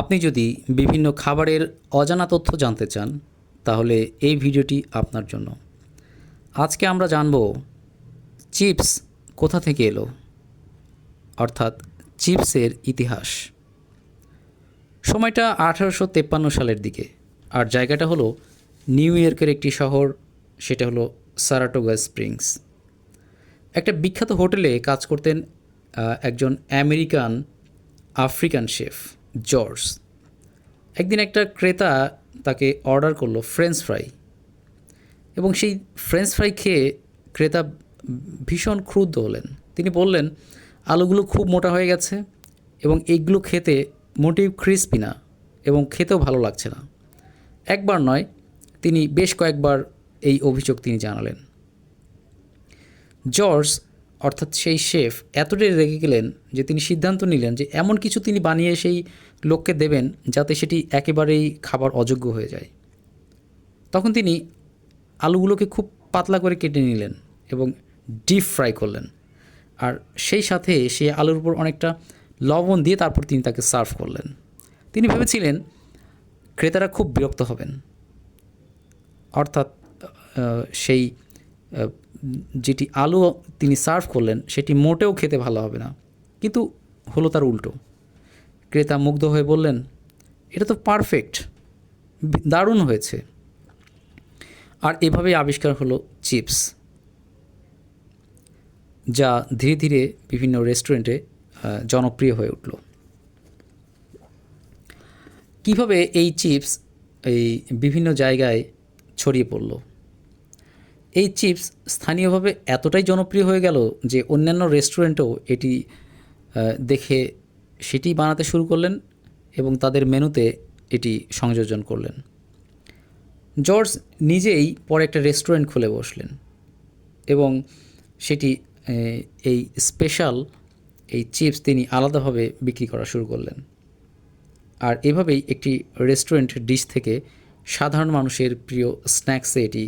আপনি যদি বিভিন্ন খাবারের অজানা তথ্য জানতে চান, তাহলে এই ভিডিওটি আপনার জন্য। আজকে আমরা জানব চিপস কোথা থেকে এলো, অর্থাৎ চিপসের ইতিহাস। সময়টা আঠারোশো তেপ্পান্ন সালের দিকে, আর জায়গাটা হলো নিউ ইয়র্কের একটি শহর, সেটা হলো সারাটোগা স্প্রিংস। একটা বিখ্যাত হোটেলে কাজ করতেন একজন আমেরিকান, আফ্রিকান শেফ। জর্জ। একদিন একটা ক্রেতা তাকে অর্ডার করল ফ্রেঞ্চ ফ্রাই। এবং সেই ফ্রেঞ্চ ফ্রাই খেয়ে ক্রেতা ভীষণ ক্রুদ্ধ হলেন। তিনি বললেন, আলুগুলো খুব মোটা হয়ে গেছে এবং এইগুলো খেতে মোটেই ক্রিস্পি না এবং খেতেও ভালো লাগছে না। একবার নয়, তিনি বেশ কয়েকবার এই অভিযোগ তিনি জানালেন। জর্জ অর্থাৎ সেই শেফ এতটাই রেগে গেলেন যে তিনি সিদ্ধান্ত নিলেন যে এমন কিছু তিনি বানিয়ে সেই লোককে দেবেন যাতে সেটি একেবারেই খাবার অযোগ্য হয়ে যায়। তখন তিনি আলুগুলোকে খুব পাতলা করে কেটে নিলেন এবং ডিপ ফ্রাই করলেন। আর সেই সাথে সেই আলুর উপর অনেকটা লবণ দিয়ে তারপর তিনি তাকে সার্ভ করলেন। তিনি ভেবেছিলেন, ক্রেতারা খুব বিরক্ত হবেন। অর্থাৎ সেই যেটি আলু তিনি সার্ভ করলেন, সেটি মোটেও খেতে ভালো হবে না। কিন্তু হলো তার উল্টো। ক্রেতা মুগ্ধ হয়ে বললেন, এটা তো পারফেক্ট দারুণ হয়েছে। আর এভাবেই আবিষ্কার হলো চিপস, যা ধীরে ধীরে বিভিন্ন রেস্টুরেন্টে জনপ্রিয় হয়ে উঠল। কীভাবে এই চিপস এই বিভিন্ন জায়গায় ছড়িয়ে পড়ল? এই চিপস স্থানীয়ভাবে এতটাই জনপ্রিয় হয়ে গেল যে অন্যান্য রেস্টুরেন্টেও এটি দেখে সেটি বানাতে শুরু করলেন এবং তাদের মেনুতে এটি সংযোজন করলেন। জর্জ নিজেই পরে একটা রেস্টুরেন্ট খুলে বসলেন এবং সেটি এই স্পেশাল এই চিপস তিনি আলাদাভাবে বিক্রি করা শুরু করলেন। আর এভাবেই একটি রেস্টুরেন্ট ডিশ থেকে সাধারণ মানুষের প্রিয় স্ন্যাক্সে এটি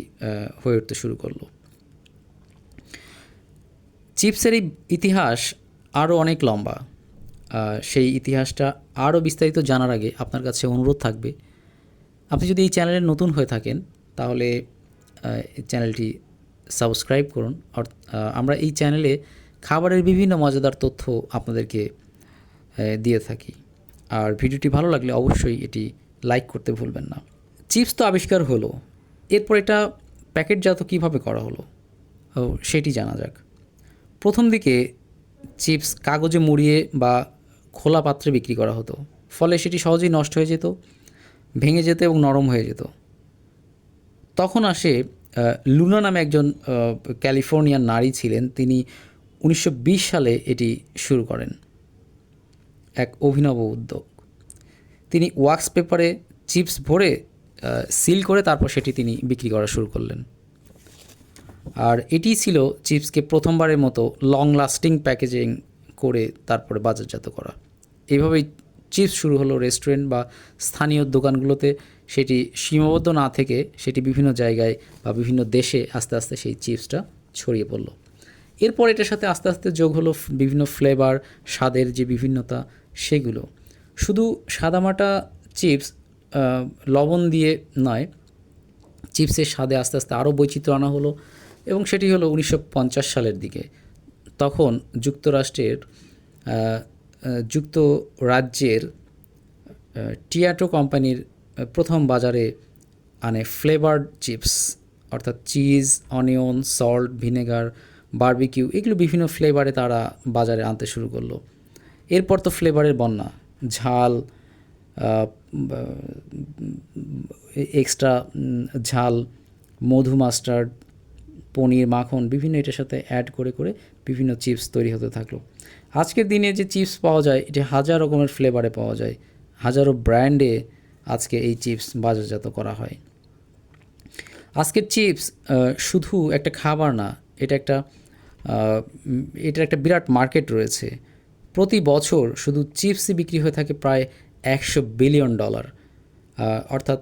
হয়ে উঠতে শুরু করল। চিপসের এই ইতিহাস আরও অনেক লম্বা। সেই ইতিহাসটা আরও বিস্তারিত জানার আগে আপনার কাছে অনুরোধ থাকবে, আপনি যদি এই চ্যানেলে নতুন হয়ে থাকেন, তাহলে চ্যানেলটি সাবস্ক্রাইব করুন। আমরা এই চ্যানেলে খাবারের বিভিন্ন মজাদার তথ্য আপনাদেরকে দিয়ে থাকি। আর ভিডিওটি ভালো লাগলে অবশ্যই এটি লাইক করতে ভুলবেন না। চিপস তো আবিষ্কার হলো। এরপর এটা প্যাকেটজাত কীভাবে করা হলো? সেটি জানা যাক। প্রথম দিকে চিপস কাগজে মুড়িয়ে বা খোলা পাত্রে বিক্রি করা হতো। ফলে সেটি সহজেই নষ্ট হয়ে যেত ভেঙে যেত এবং নরম হয়ে যেত। তখন আসে লুনা নামে একজন আহ, ক্যালিফোর্নিয়ান নারী ছিলেন। তিনি উনিশশো বিশ সালে এটি শুরু করেন। এক অভিনব উদ্যোগ। তিনি ওয়াক্স পেপারে চিপস ভরে সিল করে তারপর সেটি তিনি বিক্রি করা শুরু করলেন। আর এটি ছিল চিপসকে প্রথমবারের মতো লং লাস্টিং প্যাকেজিং করে তারপরে বাজারজাত করা। এইভাবেই চিপস শুরু হলো রেস্টুরেন্ট বা স্থানীয় দোকানগুলোতে। সেটি সীমাবদ্ধ না থেকে সেটি বিভিন্ন জায়গায় বা বিভিন্ন দেশে আস্তে আস্তে সেই চিপসটা ছড়িয়ে পড়ল। এরপর এটার সাথে আস্তে আস্তে যোগ হলো বিভিন্ন ফ্লেভার স্বাদের যে বিভিন্নতা সেগুলো। শুধু সাদামাটা চিপস লবণ দিয়ে নয়, চিপসের স্বাদে আস্তে আস্তে আরও বৈচিত্র্য আনা হলো এবং সেটি হলো উনিশশো পঞ্চাশ সালের দিকে। তখন যুক্তরাষ্ট্রের যুক্তরাজ্যের টিয়াটো কোম্পানির প্রথম বাজারে আনে ফ্লেভার্ড চিপস, অর্থাৎ cheese, onion, salt, vinegar, barbecue, এগুলো বিভিন্ন ফ্লেভারে তারা বাজারে আনতে শুরু করল। এরপর তো ফ্লেভারের বন্যা, ঝাল এক্সট্রা ঝাল, মধু মাস্টার্ড, পনির, মাখন, বিভিন্ন এটার সাথে অ্যাড করে করে বিভিন্ন চিপস তৈরি হতে থাকল। আজকের দিনে যে চিপস পাওয়া যায়, এটি হাজার রকমের ফ্লেভারে পাওয়া যায়। হাজারো ব্র্যান্ডে আজকে এই চিপস বাজারজাত করা হয়। আজকের চিপস শুধু একটা খাবার না, এটা একটা এটার একটা বিরাট মার্কেট রয়েছে। প্রতি বছর শুধু চিপসই বিক্রি হয়ে থাকে প্রায় একশো বিলিয়ন ডলার। অর্থাৎ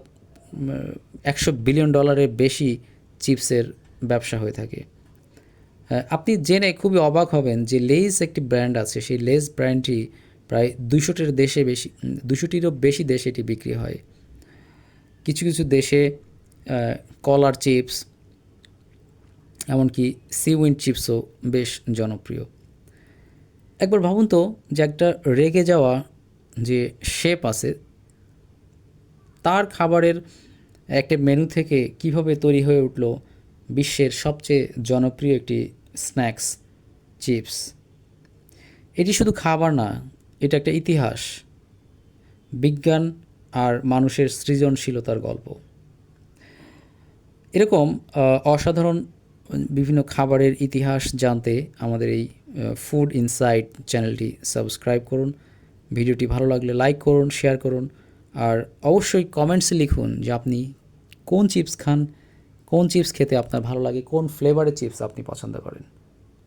একশো বিলিয়ন ডলারের বেশি চিপসের ব্যবসা হয়ে থাকে। আপনি জেনে খুবই অবাক হবেন যে লেস একটি ব্র্যান্ড আছে, সেই লেস ব্র্যান্ডটি প্রায় দুশোটির দেশে বেশি দুশোটিরও বেশি দেশে এটি বিক্রি হয়। কিছু কিছু দেশে কলার চিপস, এমনকি সি উইন্ড চিপসও বেশ জনপ্রিয়। একবার ভাবুন তো যে একটা রেগে যাওয়া যে শেপ আছে, তার খাবারের একটা মেনু থেকে কীভাবে তৈরি হয়ে উঠল বিশ্বের সবচেয়ে জনপ্রিয় একটি স্ন্যাক্স চিপস এটি শুধু খাবার না, এটা একটা ইতিহাস, বিজ্ঞান আর মানুষের সৃজনশীলতার গল্প। এরকম অসাধারণ বিভিন্ন খাবারের ইতিহাস জানতে আমাদের এই ফুড ইনসাইট চ্যানেলটি সাবস্ক্রাইব করুন। ভিডিওটি ভালো লাগলে লাইক করুন শেয়ার করুন, আর অবশ্যই কমেন্টসে লিখুন যে আপনি কোন চিপস খান, কোন চিপস খেতে আপনার ভালো লাগে, কোন ফ্লেভারের চিপস আপনি পছন্দ করেন।